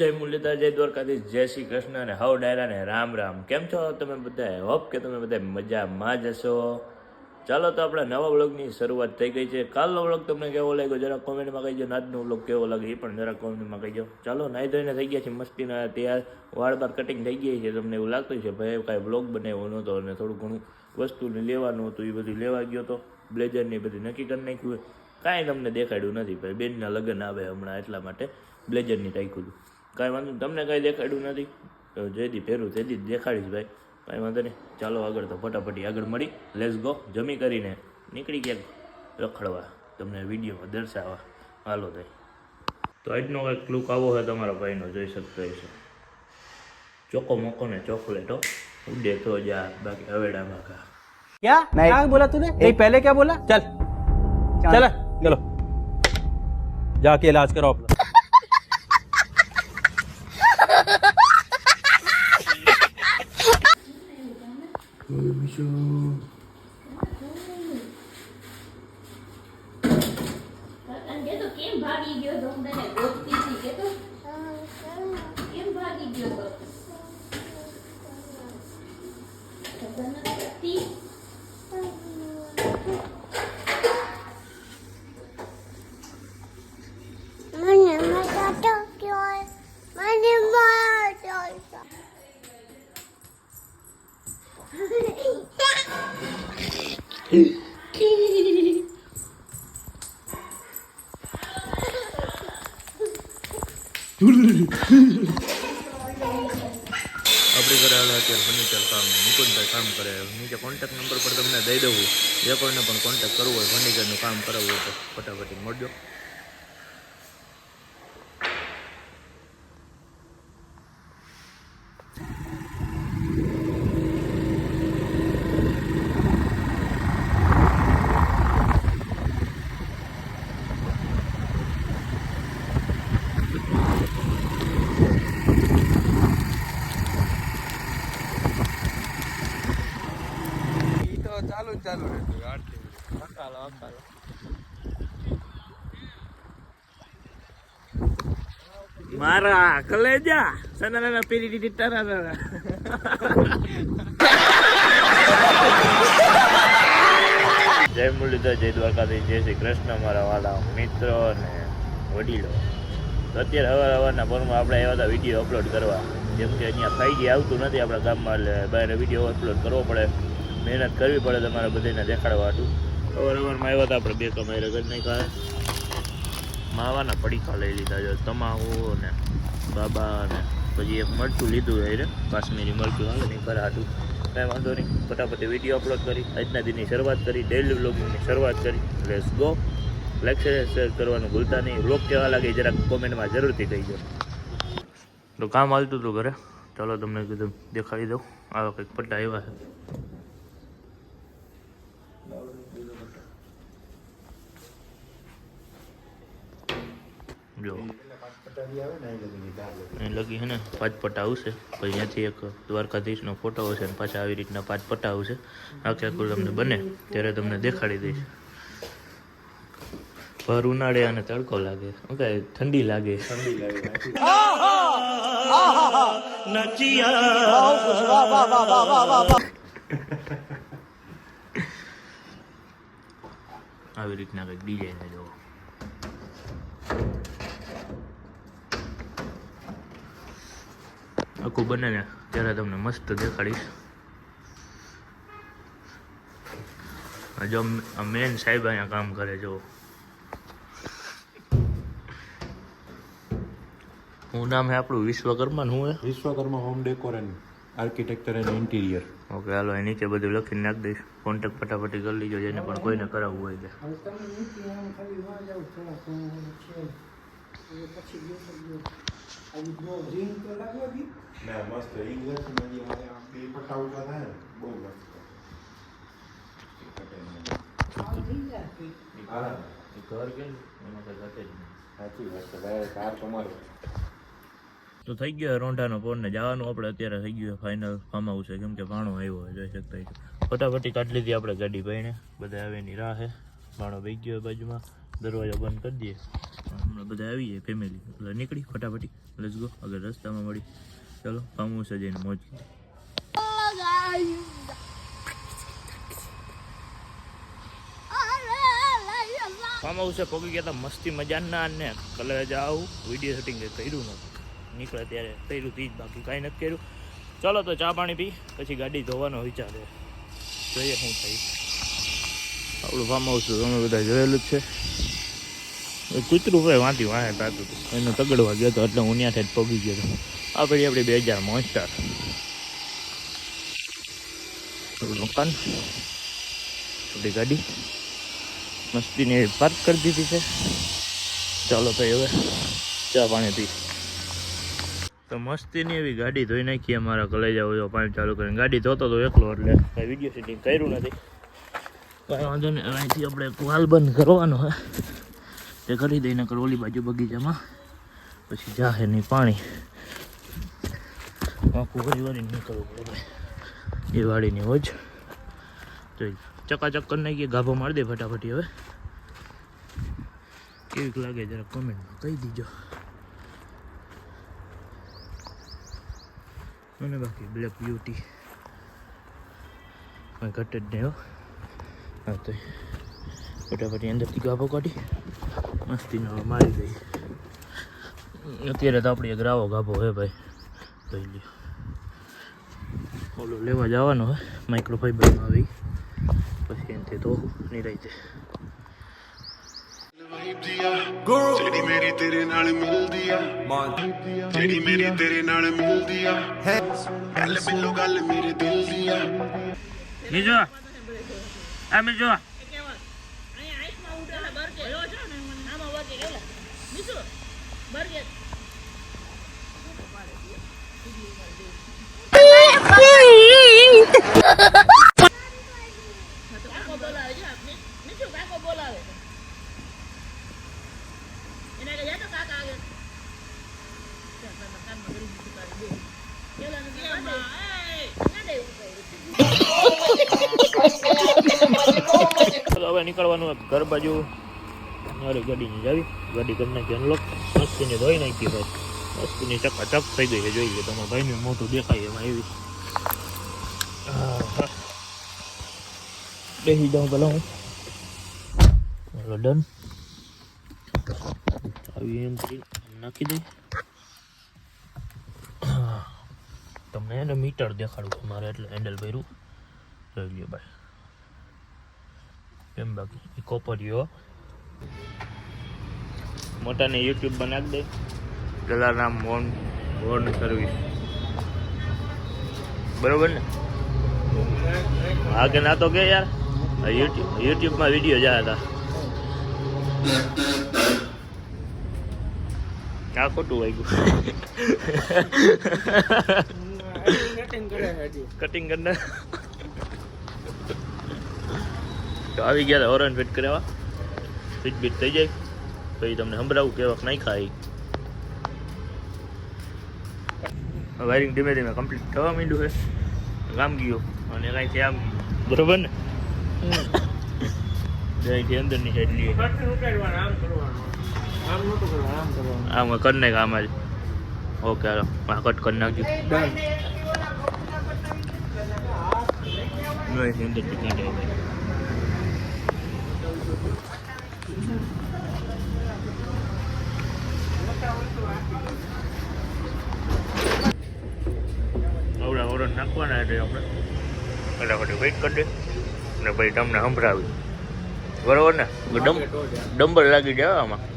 જય મુરલીધર, જય દ્વારકાધીશ, જય શ્રી કૃષ્ણ અને હવ ડાયરા ને રામ રામ. કેમ છો તમે બધા હોપ કે તમે બધા મજામાં જ હશો. ચાલો તો આપણે નવા વ્લોગની શરૂઆત થઈ ગઈ છે. કાલનો વ્લોગ તમને કેવો લાગ્યો? જરા કોમેન્ટમાં કહીજો. આજનો વ્લોગ કેવો લાગે એ પણ જરા કોમેન્ટમાં કહીજો. ચાલો, નાઈ ધોઈને થઈ ગયા છે મસ્તીના. તૈયાર વાળ બાર કટિંગ થઈ ગઈ છે. તમને એવું લાગતું છે ભાઈ કાંઈ વ્લોગ બનાવ્યો નહોતો અને થોડું ઘણું વસ્તુને લેવાનું હતું, એ બધું લેવા ગયો હતો બ્લેઝરની બધી નક્કી કરી નાખ્યું. કાંઈ તમને દેખાડ્યું નથી, ભાઈ. બેનના લગ્ન આવે હમણાં એટલા માટે બ્લેઝરની રાખ્યું હતું કાંઈ વાંધો નહીં તમને કાંઈ દેખાડ્યું નથી તો જેથી પહેરું તેથી જ દેખાડીશ ભાઈ કાંઈ વાંધો નહીં ચાલો આગળ તો ફટાફટી આગળ મળી લેસ ગો જમી કરીને નીકળી ક્યાંક રખડવા તમને વિડીયોમાં દર્શાવવા હાલો થાય તો આજનો કંઈક લુક આવો હોય તમારા ભાઈનો જોઈ શકતો હશે ચોકો મોકો ને ચોકલેટો ઉડે તો જા બાકી હવેડામાં ખા क्या नहीं क्या बोला तूने नहीं पहले क्या बोला चल चल चलो जाके इलाज कराओ अपना you. આપણી ઘરે હાલ અત્યારે ફર્નિચર કામ. મુકુદભાઈ કામ કરે. નીચે કોન્ટેક્ટ નંબર પર તમને દઈ દઉં. જે કોઈને પણ કોન્ટેક્ટ કરવો હોય ફર્નિચરનું કામ કરાવવું હોય તો ફટાફટ મળજો મારા કલેજા. સના નાના પીરી દીધી તારા તારા જય મુરલીધર જય દ્વારકાધીશ જય શ્રી કૃષ્ણ મારા વાલા મિત્રો અને વડીલો. તો અત્યારે હવાર હવારના ફોનમાં આપણે આવ્યા હતા વીડિયો અપલોડ કરવા. જેમ કે અહીંયા ફાઈજી આવતું નથી આપણા ગામમાં એટલે બહાર વીડિયો અપલોડ કરવો પડે. મહેનત કરવી પડે તમારે બધાને દેખાડવા હતું અવાર હવારમાં આવ્યા હતા આપણે બે કમાઈ રગત નહીં ખાય માવાના પડીકા લઈ લીધા છે, તમાકુ ને બાબા ને. પછી એક મરચું લીધું છે રે, કાશ્મીરી મરચું. હાલે નહીં ઘરે હાટું. કાંઈ વાંધો નહીં, ફટાફટ વીડિયો અપલોડ કરી. આજના દિનની શરૂઆત કરી ડેલી વ્લોગિંગની શરૂઆત કરી. લેટ્સ ગો લાઈક શેર કરવાનું ભૂલતા નહીં. વ્લોગ કેવા લાગે જરાક કોમેન્ટમાં જરૂરથી કહીજો. તો કામ હાલતું હતું ઘરે. ચાલો તમને કીધું, દેખાડી દઉં. આવા કંઈક પટ્ટા આવ્યા છે. જો. લગી છે ને પાંચ પટ્ટા આવશે. પછી અહીંયાથી એક દ્વારકાધીશનો ફોટો હશે અને પાછા આવી રીતના પાંચ પટ્ટા આવશે. આખે આખું તમને બને ત્યારે તમને દેખાડી દઈશ. ભર ઉનાળે અને તડકો લાગે. ઓકે ઠંડી લાગે. આવી રીતના કંઈક ડિઝાઇન જોવો. આખું બને ને ત્યારે તમને મસ્ત દેખાડીશ. જો મેન સાહેબ અહીંયા કામ કરે જો હું નામ હે આપણું વિશ્વકર્મા હું? હે Vishwakarma home decor and architecture and interior okay hello એ નીચે બધું લખીને નાખી દઈશ. કોન્ટેક ફટાફટી કરી લીજો જેને પણ કોઈને કરાવવું હોય આરામ. ઘર કે એમાં કઈ ઘટે જ નહીં. સાચી વાત છે ભાઈ કાર તમારો. તો થઈ ગયો રોંઢાનો પોર ને જવાનું આપણે અત્યારે થઈ ગયું ફાઇનલ ફાર્મ હાઉસ છે. કેમ કે ભાણો આવ્યો હોય જોઈ શકતા હોય ફટાફટી કાઢી લીધી આપણે ગાડી ભાઈને. બધા આવે એની રાહ. છે ભાણો ભાઈ ગયો બાજુમાં. દરવાજો બંધ કરી દઈએ. હમણાં બધા આવીએ ફેમિલી એટલે નીકળી, ફટાફટી. લેટ્સ ગો અગર રસ્તામાં મળી. ચલો ફાર્મ હાઉસે જઈને મોજ. ફાર્મ હાઉસે પહોંચી ગયા હતા. મસ્તી મજાના અને કલર આવું. વીડિયો શૂટિંગ કર્યું નહોતું નીકળે ત્યારે કર્યું તી જ બાકી કાંઈ નથી કર્યું. ચાલો તો ચા પાણી પી, પછી ગાડી ધોવાનો વિચાર છે. જોઈએ શું થાય. આપણું ફાર્મ હાઉસ તમે બધા જોયેલું જ છે. કૂતરું ભાઈ વાંધી વાંહે હતું એનો તગડવા ગયો હતો એટલે હું ત્યાંથી જ પગી ગયો હતો આ પડી આપણી બે હજાર મોન્સ્ટર આપણું મકાન આપણી ગાડી. મસ્તીને પાર્ક કરી દીધી છે. ચાલો ભાઈ હવે ચા પાણી પી. તો મસ્તીની એવી ગાડી ધોઈ નાખી અમારા કલેજા હોય પાણી ચાલુ કરીને. ગાડી ધોતો તો એકલો એટલે કાંઈ વીડિયો શૂટિંગ કર્યું નથી. કાંઈ વાંધો નહીં. અહીંથી આપણે વાલ બંધ કરવાનો હે. તે કરી દઈને કર ઓલી બાજુ બગીચામાં. પછી જાહે નહીં પાણી. આખું હરી વળી નીકળવું પડે ભાઈ. એ વાડીની હોજ. તો ચકાચક કરી નાખીએ, ગાભો મારી દે ફટાફટી હવે. કેવીક લાગે જરા કોમેન્ટમાં કહી દીજો. અને બાકી બ્લેક બ્યુટી કંઈ ઘટ જ નહીં હો. તો ફટાફટી અંદરથી ગાભો કાઢી. મસ્તી નવા મારી ગઈ અત્યારે તો આપણી એક રાવો ગાભો હે ભાઈ. જોઈ લ્યો. ઓલો લેવા જવાનો હે. માઇક્રોફાઈબરમાં આવી. પછી એનાથી તો ਜਿਹੜੀ ਮੇਰੀ ਤੇਰੇ ਨਾਲ ਮਿਲਦੀ ਆ। ਜਿਹੜੀ ਮੇਰੀ ਤੇਰੇ ਨਾਲ ਮਿਲਦੀ ਆ। ਗੱਲ ਬਿੱਲੋ ਗੱਲ ਮੇਰੇ ਦਿਲ ਦੀ ਆ। ਮਿਲੋ ਐ ਮਿਲੋ હવે નીકળવાનું ઘર બાજુ. મારી ગાડીની જાવી ગાડી કરી નાખી અનલોક મસ્તીને ધોઈ નાખી ભાઈ. મસ્તીની ચકાચક થઈ ગઈ છે, જોઈએ. તમારા ભાઈને મોટું દેખાય એમાં એવી. બેસી જાઉં પેલા હું. ડન આવી એમ કરી નાખી દઈ. તમને એને મીટર દેખાડું મારે એટલે હેન્ડલ ભર્યું. જોઈ લ્યો કેમ બાકી કોપરીઓ મોટાને યુટ્યુબ બનાવી દે. જલારામ મોન મોન સર્વિસ બરોબર ને? હા કે ના તો કે યાર. યુટ્યુબ યુટ્યુબમાં વીડિયો જાય હતા આ ખોટું વાગ્યું કટિંગ કરી તો આવી ગયા હતા ઓરન ફિટ કરાવવા. ફિટ બીટ થઈ જાય. પછી તમને સંભળાવું કેવાક નહીં ખાય. વાયરિંગ ધીમે ધીમે કમ્પ્લીટ થવા માંડ્યું છે. ગામ ગયું અને કાંઈથી આમ ગયું. બરોબર ને? અહીંથી અંદરની સાઈડ લઈએ. આમ કરી નાખ આમ જ ઓકે હાલો. આ કટ કરી નાખજો. અહીંથી આવડા ઓરન નાખવાના એટલે આપણે ફટાફટ વેઇટ કરી દે અને પછી તમને સંભળાવી બરોબર ને? ડમ ડંબર લાગી જાય આમાં.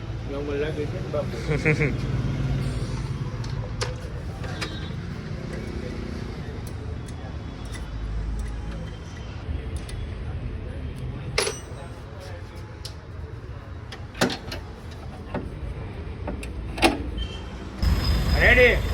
રેડી